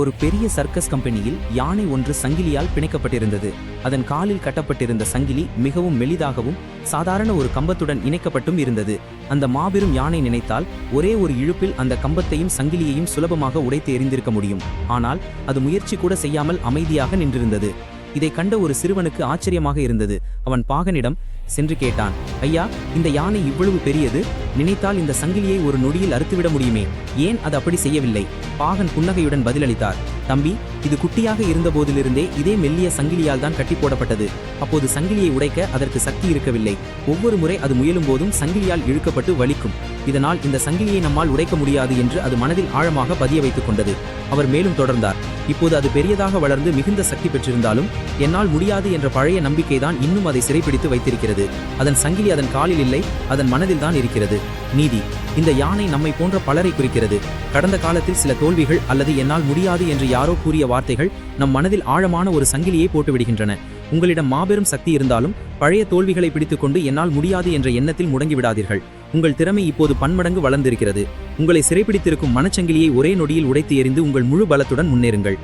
ஒரு பெரிய சர்க்கஸ் கம்பெனியில் யானை ஒன்று சங்கிலியால் பிணைக்கப்பட்டிருந்தது. அதன் காலில் கட்டப்பட்டிருந்த சங்கிலி மிகவும் மெலிதாகவும் சாதாரண ஒரு கம்பத்துடன் இணைக்கப்பட்டும் இருந்தது. அந்த மாபெரும் யானை நினைத்தால் ஒரே ஒரு இழுப்பில் அந்த கம்பத்தையும் சங்கிலியையும் சுலபமாக உடைத்து எறிந்திருக்க முடியும். ஆனால் அது முயற்சி கூட செய்யாமல் அமைதியாக நின்றிருந்தது. இதை கண்ட ஒரு சிறுவனுக்கு ஆச்சரியமாக இருந்தது. அவன் பாகனிடம் சென்று கேட்டான் ஐயா இந்த யானை இவ்வளவு பெரியது? நினைத்தால் இந்த சங்கிலியை ஒரு நொடியில் அறுத்துவிட முடியுமே. ஏன் அது அப்படி செய்யவில்லை? பாகன் புன்னகையுடன் பதிலளித்தார் தம்பி இது குட்டியாக இருந்தபோதிலிருந்தே இதே மெல்லிய சங்கிலியால் தான் கட்டி போடப்பட்டது. அப்போது சங்கிலியை உடைக்க அதற்கு சக்தி இருக்கவில்லை. ஒவ்வொரு முறை அது முயலும் போதும் சங்கிலியால் இழுக்கப்பட்டு வலிக்கும். இதனால் இந்த சங்கிலியை நம்மால் உடைக்க முடியாது என்று அது மனதில் ஆழமாக பதிய வைத்துக் கொண்டது. அவர் மேலும் தொடர்ந்தார் இப்போது அது பெரியதாக வளர்ந்து மிகுந்த சக்தி பெற்றிருந்தாலும் என்னால் முடியாது என்ற பழைய நம்பிக்கைதான் இன்னும் அதை சிறைப்பிடித்து வைத்திருக்கிறது. அதன் சங்கிலி அதன் காலில் இல்லை அதன் மனதில் தான் இருக்கிறது. நீதி இந்த யானை நம்மை போன்ற பலரை குறிக்கிறது. கடந்த காலத்தில் சில தோல்விகள் அல்லது என்னால் முடியாது என்று யாரோ கூறிய வார்த்தைகள் நம் மனதில் ஆழமான ஒரு சங்கிலியை போட்டுவிடுகின்றன. உங்களிடம் மாபெரும் சக்தி இருந்தாலும் பழைய தோல்விகளை பிடித்துக்கொண்டு என்னால் முடியாது என்ற எண்ணத்தில் முடங்கி விடாதீர்கள். உங்கள் திறமை இப்போது பன்மடங்கு வளர்ந்திருக்கிறது. உங்களை சிறைப்பிடித்திருக்கும் மனச்சங்கிலியை ஒரே நொடியில் உடைத்து எறிந்து உங்கள் முழு பலத்துடன் முன்னேறுங்கள்.